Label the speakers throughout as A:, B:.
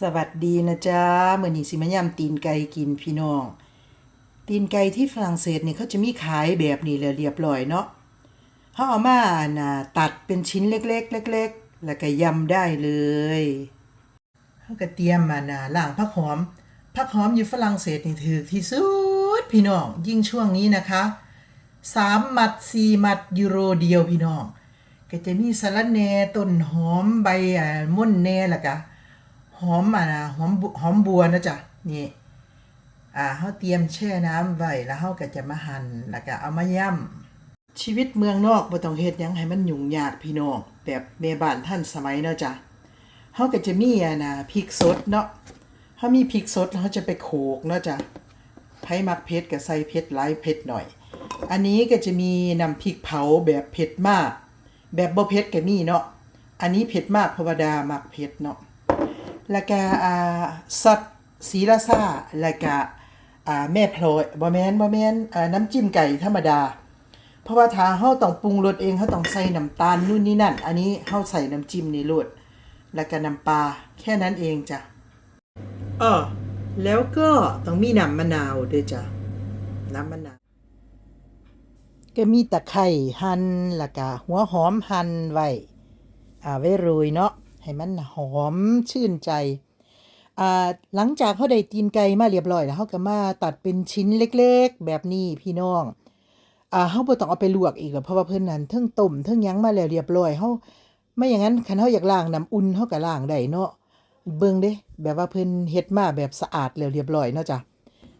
A: สวัสดีนะจ๊ะมื้อนี้สิมายำตีนไก่กินพี่น้อง ตีนไก่ที่ฝรั่งเศสเนี่ยเขาจะมีขายแบบนี้เลยเรียบร้อยเนาะเขาเอามาน่ะตัดเป็นชิ้นเล็กๆเล็กๆ แล้วก็ยำได้เลยเขาก็เตรียมมาน่ะล้างผักหอมผักหอมอยู่ฝรั่งเศสนี่ถือที่สุดพี่น้องยิ่งช่วงนี้นะคะสามมัดสี่มัดยูโรเดียวพี่น้อง ก็จะมีสะระแหน่ต้นหอมใบอ่าม่อนแหน่ล้วก็ อมอะนะหอมหอมบัวนะจ๊ะนี่อ่าเฮาเตรียมแช่น้ำไว้แล้วเฮาก็จะมาหั่นแล้วก็เอามาย่ำชีวิตเมืองนอกบ่ต้องเฮ็ดหยังให้มันยุ่งยากพี่น้องแบบแม่บ้านท่านสมัยเนาะจ้ะเฮาก็จะมีอะนะพริกสดเนาะเฮามีพริกสดแล้วเฮาจะไปโขกเนาะจ้ะไผมักเผ็ดก็ใส่เผ็ดหลายเผ็ดหน่อย อันนี้ก็จะมีน้ำพริกเผาแบบเผ็ดมาก แบบบ่เผ็ดก็มีเนาะอันนี้เผ็ดมากเพราะว่าดามักเผ็ดเนาะ แล้วก็อ่าซอสสีราซาแล้วก็อ่าแม่พลอยบ่แม่นบ่แม่นอ่าน้ำจิ้มไก่ธรรมดา เพราะว่าถ้าเฮาต้องปรุงรสเองเฮาต้องใส่น้ำตาลนู่นนี่นั่น อันนี้เฮาใส่น้ำจิ้มนี่โลดแล้วก็น้ำปลาแค่นั้นเองจ้ะอ้อแล้วก็ต้องมีน้ำมะนาวด้วยจ้ะน้ำมะนาวก็มีตะไคร้หั่นแล้วก็หัวหอมหั่นไว้อ่าไว้โรยเนาะ ให้มันหอมชื่นใจหลังจากเขาได้ตีนไก่มาเรียบร้อยแล้วเขาก็มาตัดเป็นชิ้นเล็กๆ แบบนี้พี่น้องอ่าเขาบ่ต้องเอาไปลวกอีกหรอกเพราะว่าเพิ่อนนั้นเทิงต้มเทิงยังมาแล้วเรียบร้อยเฮาไม่อย่างนั้นคันเฮาอยากล้างน้ำอุ่นเฮาก็ล้างได้เนาะเบิ่งเด้แบบว่าเพิ่อนเฮ็ดมาแบบสะอาดแล้วเรียบร้อยเนาะจ้ะ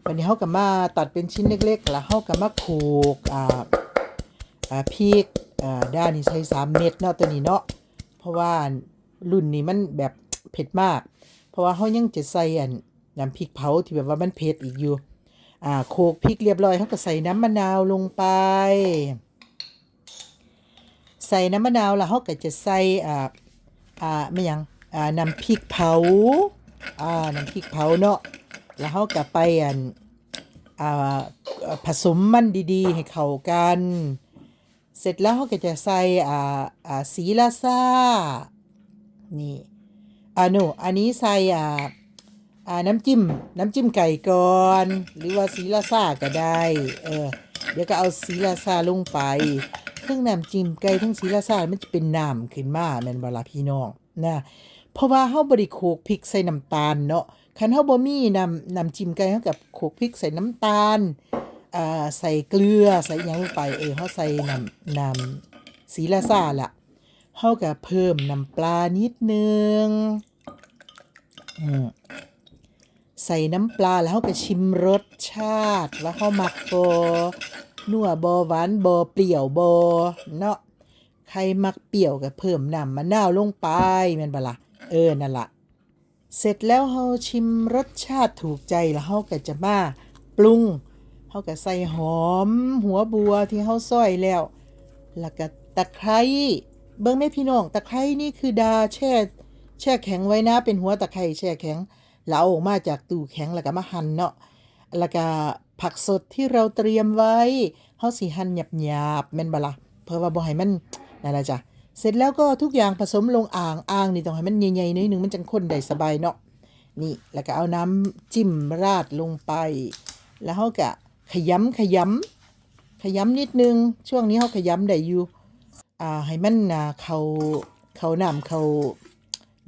A: วันนี้เฮาก็มาตัดเป็นชิ้นเล็กๆ แล้วเฮาก็มาโขลกอ่าอ่าพริกอ่าด้านนี้ใช้3เม็ดเนาะตัวนี้เนาะเพราะว่า รุ่นนี้มันแบบเผ็ดมาก เพราะว่าเขายังจะใส่อันน้ำพริกเผาที่แบบว่ามันเผ็ดอีกอยู่ อ่าโขลกพริกเรียบร้อยเขาก็ใส่น้ำมะนาวลงไป ใส่น้ำมะนาวแล้วเขาก็จะใส่อ่าอ่าไม่ยังอ่าน้ำพริกเผาอ่าน้ำพริกเผาเนาะแล้วเขาก็ไปอันอ่าผสมมันดีๆ ให้เข้ากัน เสร็จแล้วเขาก็จะใส่อ่าอ่าสีลาซา นี่อ่าโนอันนี้ใส่อ่าอ่าน้ำจิ้ม น้ำจิ้มไก่ก่อน หรือว่าสีลาซาก็ได้เออเดี๋ยวก็เอาสีลาซาลงไปเครื่องน้ำจิ้มไก่ทั้งสีลาซามันจะเป็นน้ำขึ้นมาแม่นบ่ล่ะพี่น้องนะเพราะว่าเฮาบ่ได้โขกพริกใส่น้ำตาลเนาะคันเฮาบ่มีน้ำน้ำจิ้มไก่เฮากับโขกพริกใส่น้ำตาลอ่าใส่เกลือใส่หยังลงไปเออเฮาใส่น้ำน้ำสีลาซาล่ะ เฮาก็เพิ่มน้ำปลานิดนึงใส่น้ำปลาแล้วเฮาก็ชิมรสชาติว่าเฮามักบ่นัวบ่หวานบ่เปรี้ยวบ่เนาะใครมักเปรี้ยวก็เพิ่มน้ำมะนาวลงไปแม่นบ่ล่ะเออนั่นล่ะเสร็จแล้วเฮาชิมรสชาติถูกใจแล้วเฮาก็จะมาปรุงเฮาก็ใส่หอม หัวบัวที่เฮาซอยแล้ว แล้วก็ตะไคร้ เบิ่งแม่พี่น้องตะไคร้นี่คือดาแช่แช่แข็งไว้นะ เป็นหัวตะไคร้แช่แข็งแล้วเอาออกมาจากตู้แข็งแล้วก็มาหั่นเนาะแล้วก็ผักสดที่เราเตรียมไว้เฮาสิหั่นหยาบๆแม่นบ่ล่ะเพื่อว่าบ่ให้มันนั่นล่ะจ้ะเสร็จแล้วก็ทุกอย่างผสมลงอ่างอ่างนี่ต้องให้มันใหญ่ๆนิดนึงมันจังคนได้สบายเนาะนี่แล้วก็เอาน้ำจิ้มราดลงไป แล้วเขาก็ขยำขยำขยำนิดนึง ช่วงนี้เขาขยำได้อยู่ อ่าให้มันอ่าเขาเขาน้ำเขา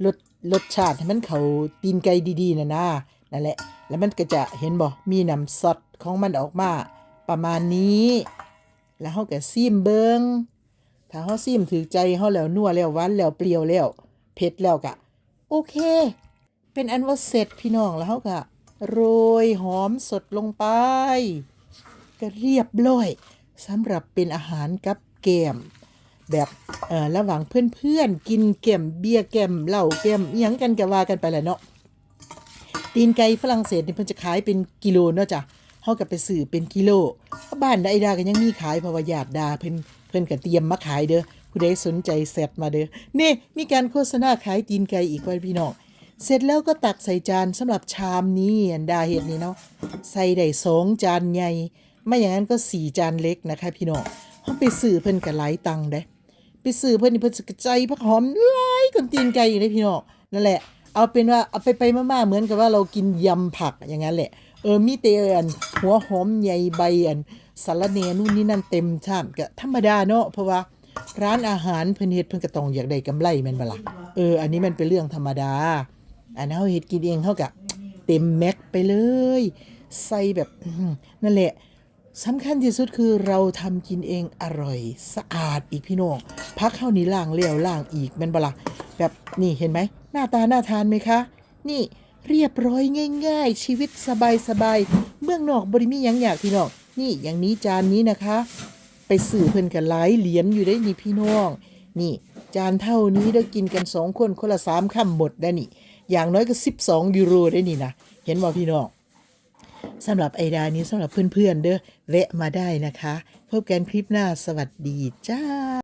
A: รสรสชาติให้มันเขาตีนไก่ดีๆนะนะนั่นแหละ แล้วมันก็จะเห็นบ่มีน้ำซอสของมันออกมา ประมาณนี้ แล้วเขาก็ซีมเบิงถ้าเขาซีมถือใจเขาแล้วนัวแล้วหวานแล้วเปรี้ยวแล้วเผ็ดแล้วก็โอเค เป็นอันว่าเสร็จพี่น้องแล้วเขาก็โรยหอมสดลงไป ก็เรียบร้อยสำหรับเป็นอาหารกับแกม แบบระหว่างเพื่อนๆ กินแกมเบียร์แกมเหล้าแกมยังกันก็ว่ากันไปแหละเนาะตีนไก่ฝรั่งเศสนี่เพิ่นจะขายเป็นกิโลเนาะจ้ะเฮาก็ไปซื้อเป็นกิโลบ้านใดดาก็ยังมีขายเพราะว่าญาติดาเพิ่นเพิ่นก็เตรียมมาขายเด้อผู้ใดสนใจแซดมาเด้อนี่มีการโฆษณาขายตีนไก่อีกไว้พี่น้องเสร็จแล้วก็ตักใส่จานสำหรับชามนี้อันดาเห็ดนี่เนาะใส่ได้สองจานใหญ่ไม่อย่างนั้นก็สี่จานเล็กนะคะพี่น้องเขาไปซื้อเพิ่นก็หลายตังค์เด้ ซื้อเพิ่นนี่เพิ่นสกระใจผักหอมหลายคนตีนไก่อยู่เลยพี่น้องนั่นแหละ เอาเป็นว่าเอาไปไปมาๆเหมือนกับว่าเรากินยำผักอย่างนั้นแหละ เออมีแต่อันหัวหอมใหญ่ใบอันสารเนนู่นนี่นั่นเต็มชามก็ธรรมดาเนาะเพราะว่าร้านอาหารเพิ่นเฮ็ดเพิ่นก็ต้องอยากได้กำไรแม่นบ่ล่ะเอออันนี้มันเป็นเรื่องธรรมดา อันเฮาเฮ็ดกินเองเฮาก็เต็มแม็กไปเลย ใส่แบบนั่นแหละ สำคัญที่สุดคือเราทำกินเองอร่อยสะอาดอีกพี่น้องพักเข้านี่ล่างเลี้ยวล่างอีกแม่นบละแบบนี่เห็นไหมหน้าตาน่าทานไหมคะ นี่เรียบร้อยง่าย ๆ ชีวิตสบายสบายๆเมืองนอกบริมียังอยากพี่น้องนี่อย่างนี้จานนี้นะคะ ไปสื่อเพิ่นกันหลายเหรียญอยู่ได้นี่พี่น้อง นี่ จานเท่านี้ได้กินกันสองคนคนละสามคำหมดได้นี่ อย่างน้อยก็12ยูโรได้นี่นะเห็นบ่พี่น้อง สำหรับไอดานี้สำหรับเพื่อนๆเด้อแวะมาได้นะคะ พบกันคลิปหน้าสวัสดีจ้า